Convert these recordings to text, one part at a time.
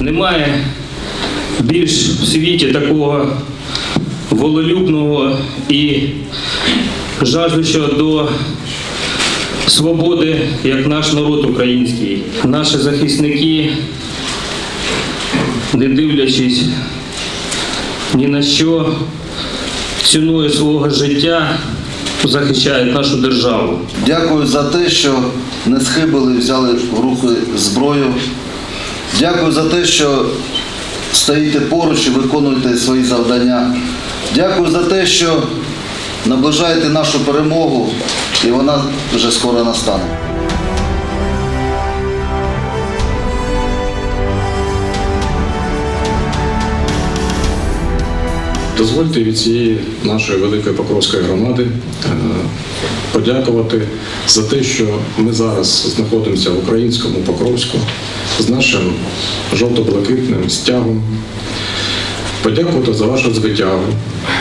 Немає більш в світі такого волелюбного і жаждущого до свободи, як наш народ український. Наші захисники, не дивлячись ні на що, ціною свого життя захищають нашу державу. Дякую за те, що не схибили, взяли в руки зброю. Дякую за те, що стоїте поруч і виконуєте свої завдання. Дякую за те, що наближаєте нашу перемогу, і вона вже скоро настане. Дозвольте від цієї нашої великої Покровської громади е, подякувати за те, що ми зараз знаходимося в українському Покровську з нашим жовто-блакитним стягом. Подякувати за вашу звитягу,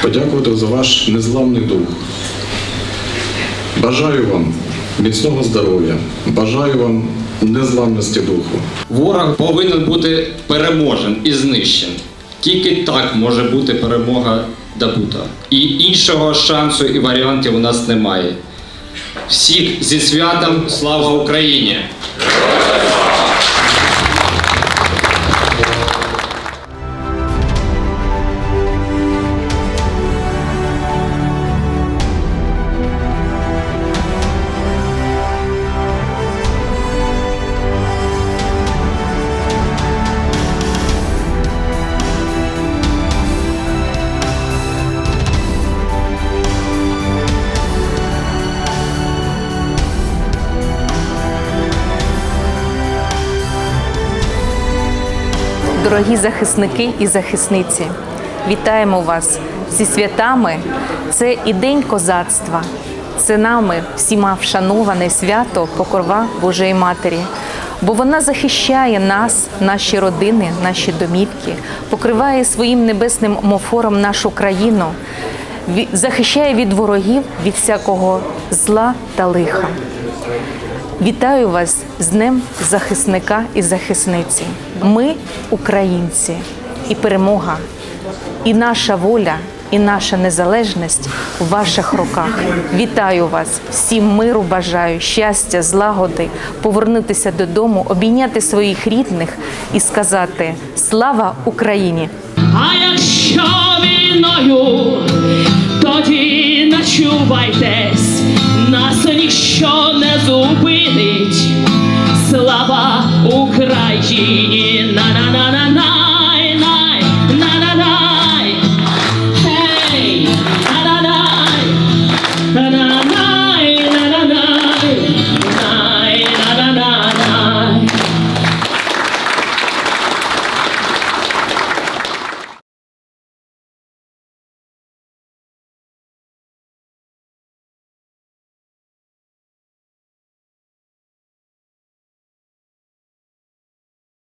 подякувати за ваш незламний дух. Бажаю вам міцного здоров'я, бажаю вам незламності духу. Ворог повинен бути переможен і знищен. Тільки так може бути перемога добута. І іншого шансу і варіантів у нас немає. Всіх зі святом слава Україні! Дорогі захисники і захисниці, вітаємо вас зі святами. Це і День козацтва. Це нами всіма вшановане свято Покрова Божої Матері. Бо вона захищає нас, наші родини, наші домівки, покриває своїм небесним мофором нашу країну, захищає від ворогів, від всякого зла та лиха. Вітаю вас з Днем захисника і захисниці. Ми українці, і перемога, і наша воля, і наша незалежність у ваших руках. Вітаю вас, всім миру бажаю, щастя, злагоди, повернутися додому, обійняти своїх рідних і сказати Слава Україні! А якщо війною, тоді начувайтесь, нас ніщо не зупинить. Слава Україні!